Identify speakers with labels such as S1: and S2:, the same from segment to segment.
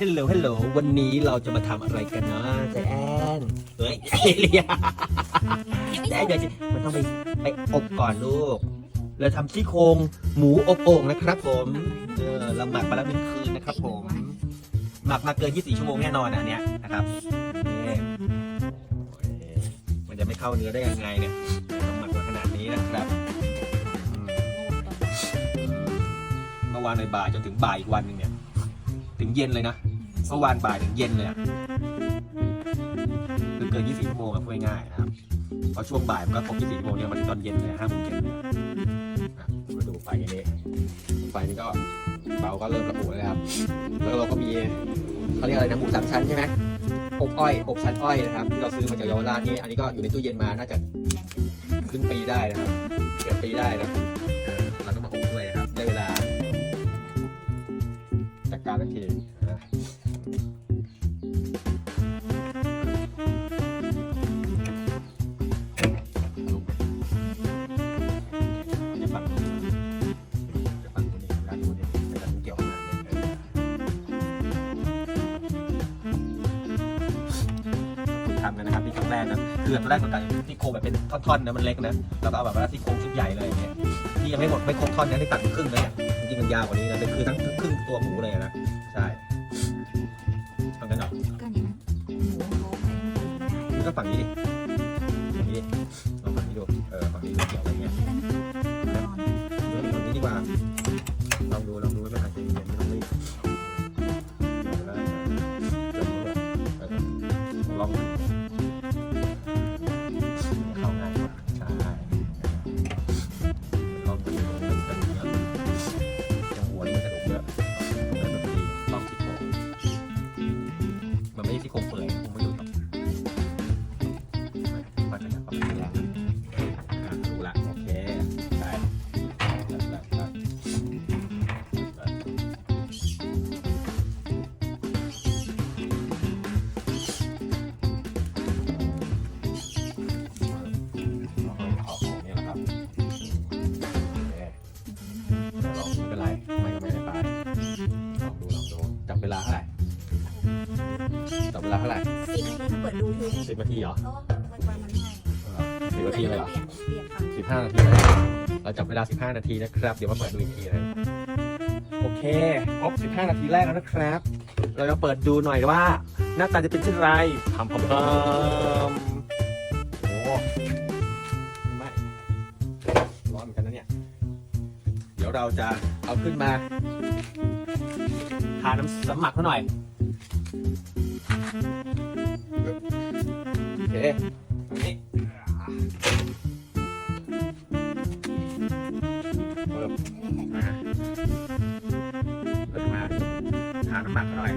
S1: ฮลโหลฮัลโหลวันนี้เราจะมาทำอะไรกันนะใจแอนเฮ้ยเอเลียใจแอนเดี๋ยวสิมันต้องไปไปอบก่อนลูก เราทำซี่โครงหมูอบโอ่งนะครับ ผมเออเราหมักมาแล้วเป็นคืนนะครับ ผม หมักมาเกิน 24 ชั่วโมงแน่นอนอันเนี้ยนะครับนี่ยมันจะไม่เข้าเนื้อได้ยังไงเนี่ยต้องหมักมาขนาดนี้นะครับมเมื่อวานในบ่ายจนถึงบ่ายอีกวันหนึ่งเนี่ย ถึงเย็นเลยนะ เมื่อวานบ่ายถึงเย็นเลยคือเกิน 24 ชั่วโมงอะพูดง่ายๆนะครับเพราะช่วงบ่ายมันก็ครบ 24 ชั่วโมงเนี่ยมันถึงตอนเย็นเลย5โมงเย็นเลยมาดูไฟนี้ไฟนี้ก็เบาก็เริ่มระบุแล้วครับ แล้วเราก็มีเขาเรียกอะไรนะหมูสามชั้นใช่ไหมอบอ้อยอบชั้นอ้อยนะครับที่เราซื้อมาจากเยาวราชนี่อันนี้ก็อยู่ในตู้เย็นมาน่าจะครึ่งปีได้นะครับเกือบปีได้นะเออเราต้องมาอบด้วยนะครับได้เวลาจัดการทันที ทำกันนะครับที่ครั้งแรกนะคือตอนแรกตอนการที่โครงแบบเป็นท่อนๆนะมันเล็กนะแล้วก็เอาแบบว่าที่โครงชุดใหญ่เลยอย่างเงี้ยที่ยังไม่หมดไม่ครบท่อนนะที่ตัดเป็นครึ่งเลยเนี่ยจริงๆมันยาวกว่านี้นะเป็นคือทั้งครึ่งตัวหมูเลยนะใช่ทำกันเหรอ
S2: ก็เนี่ยหมูโลไม่ได้
S1: นี่ก็ฝั่งนี้ดิ เวลาเท่าไหร่
S2: สิบนาทีเปิดดูที
S1: สิบนาทีเหรอ
S2: เพราะว่ามันวันมันให้
S1: สิบนาทีเลยเหรอ
S2: เปลี่ยนฝั่ง
S1: สิบห้านาทีเลยเราจับเวลาสิบห้านาทีนะครับ เดี๋ยวมาเปิดดูอีกทีนะโอเคครบสิบห้านาทีแรกแล้วนะครับ เราจะเปิดดูหน่อยว่า หน้าตาจะเป็นเช่นไรทำพร้อมๆโอ้ไม่ร้อนเหมือนกันนะเนี่ย เดี๋ยวเราจะเอาขึ้นมาทาน้ำสมัครเขาหน่อย โอเคนี่เปิดมาเปิดมาหาน้ำหมักหน่อย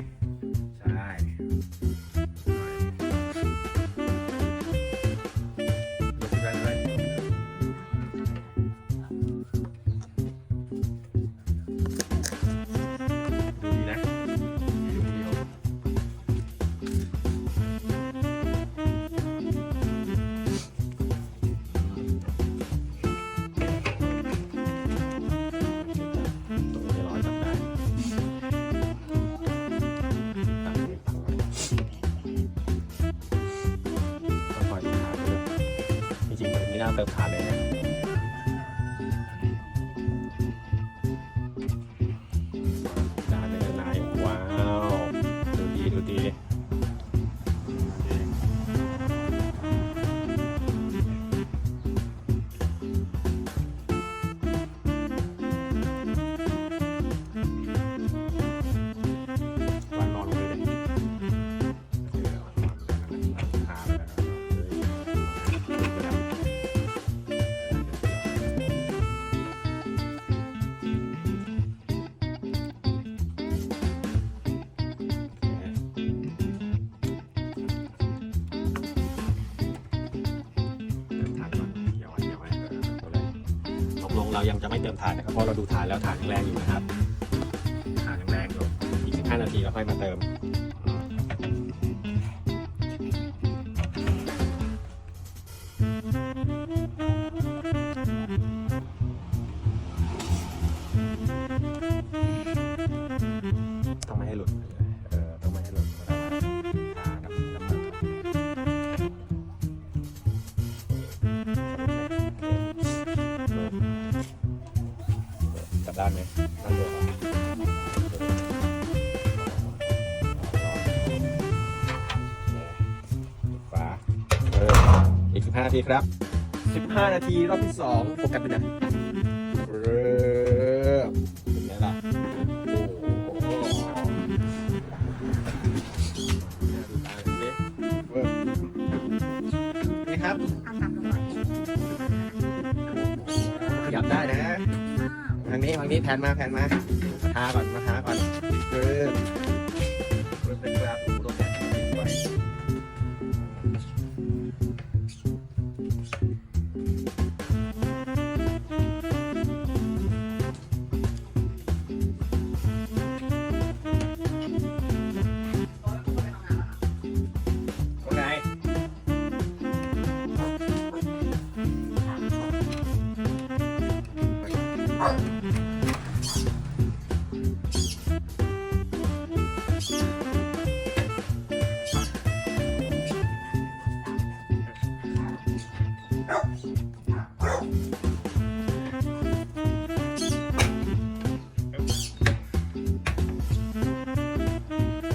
S1: เติมทานเลย เรายังจะไม่เติมถ่านนะครับเพราะเราดูถ่านแล้วถ่านยังแรงอยู่นะครับถ่านยังแรงอยู่อีก15นาทีเราค่อยมาเติมองไม่ ด้านไหมด้านเดียวเหรอฝาเอออีกสิบห้านาทีครับสิบห้านาทีรอบที่สองโฟกัสไปนะเออเป็นไงล่ะโอ้โหดูตาดูดิเวิร์กนี่ครับ
S2: นี้
S1: แพนมาแพนมามาทาก่อนมาทาก่อนเออ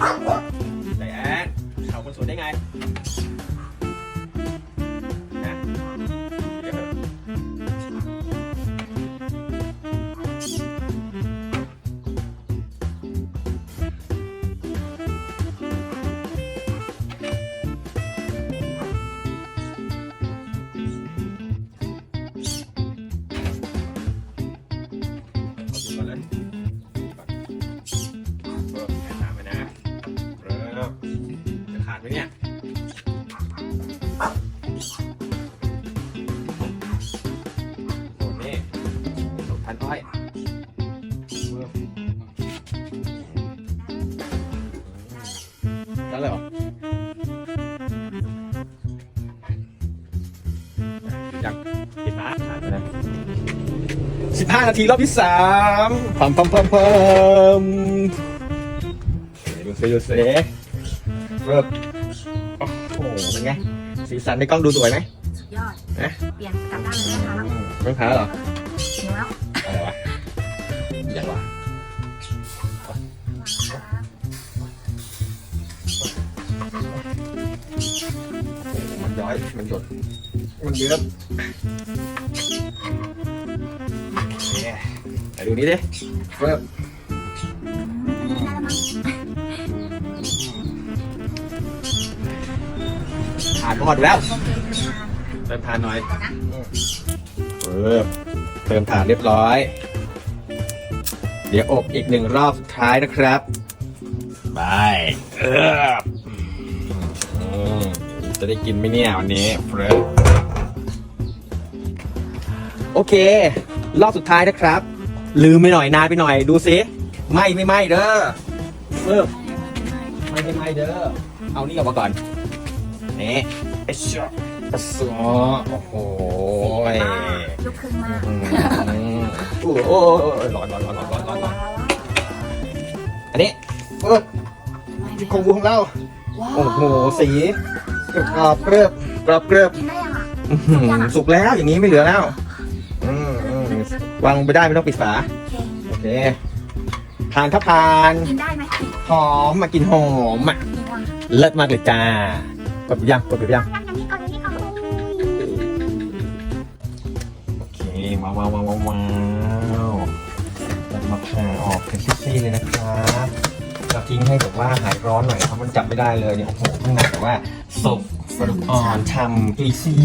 S1: Ha 15 นาทีรอบที่3พัมพัมพัมพัมดูสิดูสิเริ่มโอ้โหเป็นไง สีสันในกล้องดูสวยไหม
S2: สุดยอด
S1: นะ
S2: เปลี่ยนกลับด้านเลยนะคะ
S1: ไม่แพ้หรอ
S2: เดี๋ยวแล้ว
S1: อะไรวะใหญ่วะมันย้อย มันหยด มันเยอะ เนี่ยไหนดูนี่ดิเริ่มผ่านหมดแล้วเติมทานหน่อยเออเติมฐานเรียบร้อย เดี๋ยวอบอีกหนึ่งรอบสุดท้ายนะครับบายเออจะได้กินไหมเนี่ยวันนี้เฟรโอเค รอบสุดท้ายนะครับ ลืมไปหน่อยนานไปหน่อย ดูซิไหม่ไม่ไหม่เด้อเออไม่ไม่ไหม่เด้อเอานี่ออกมาก่อนนี่ไอ้เชี่ยไอ้สัวโอ้โห
S2: ลุกขึ้นมา
S1: อืมโอ้โหร้อนร้อนร้อนร้อนร้อนร้อนร้อนอันนี้เออที่โครงวัวของเรา
S2: ว้าว
S1: โอ้โหสีกรอบเกลือบกรอบเกลือบ
S2: กินได้ยังอะ
S1: อื้อหือสุกแล้วอย่างนี้ไม่เหลือแล้วอืมอืม วางลงไปได้ไม่ต้องปิดฝา
S2: โอเค
S1: โอเคทานครับทาน
S2: กินได้ไหม
S1: หอมมากินหอมอะ
S2: กินว่ะ
S1: เลิศมากเลยจ้ากดยังกดยัง
S2: ยังยังนี่ก่อนยังนี่ก่อน
S1: โอเคว้าวว้าวว้าวว้าวว้าวเราจะมาผ่าออกเป็นซี่ๆเลยนะครับเราทิ้งให้แบบว่าหายร้อนหน่อยเพราะมันจับไม่ได้เลยเนี่ยโอ้โหข้างในแบบว่าสุกกระดูกอ่อนทำจุยซี่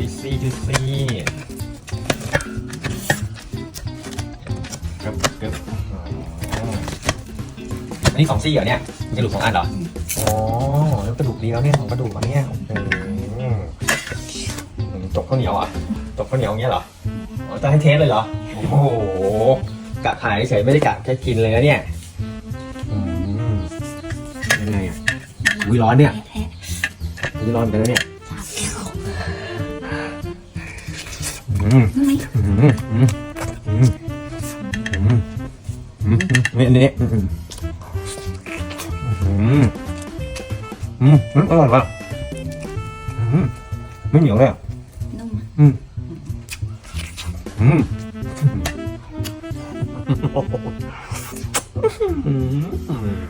S1: จุยซี่จุยซี่กึบกึบอ๋ออันนี้สองซี่เหรอเนี่ยมีกระดูกสองอันเหรออ๋อแล้วกระดูกดีแล้วเนี่ยของกระดูกอันเนี้ยโอ้โหอืมจกข้าวเหนียวอะจกข้าวเหนียวอย่างเงี้ยเหรออ๋อจะให้เทสเลยเหรอโอ้โหกะถ่ายเฉยไม่ได้กะแค่กินเลยนะเนี่ยอืมยังไงอะอุ้ยร้อนเนี่ย
S2: แท้
S1: อุ้ยร้อนไปแล้วเนี่ย นี่นี่อืมอืมอืมอืมอืมอร่อยว่ะอืมไม่เหนียวเลยอะ
S2: นุ่ม
S1: อืมอืมอืม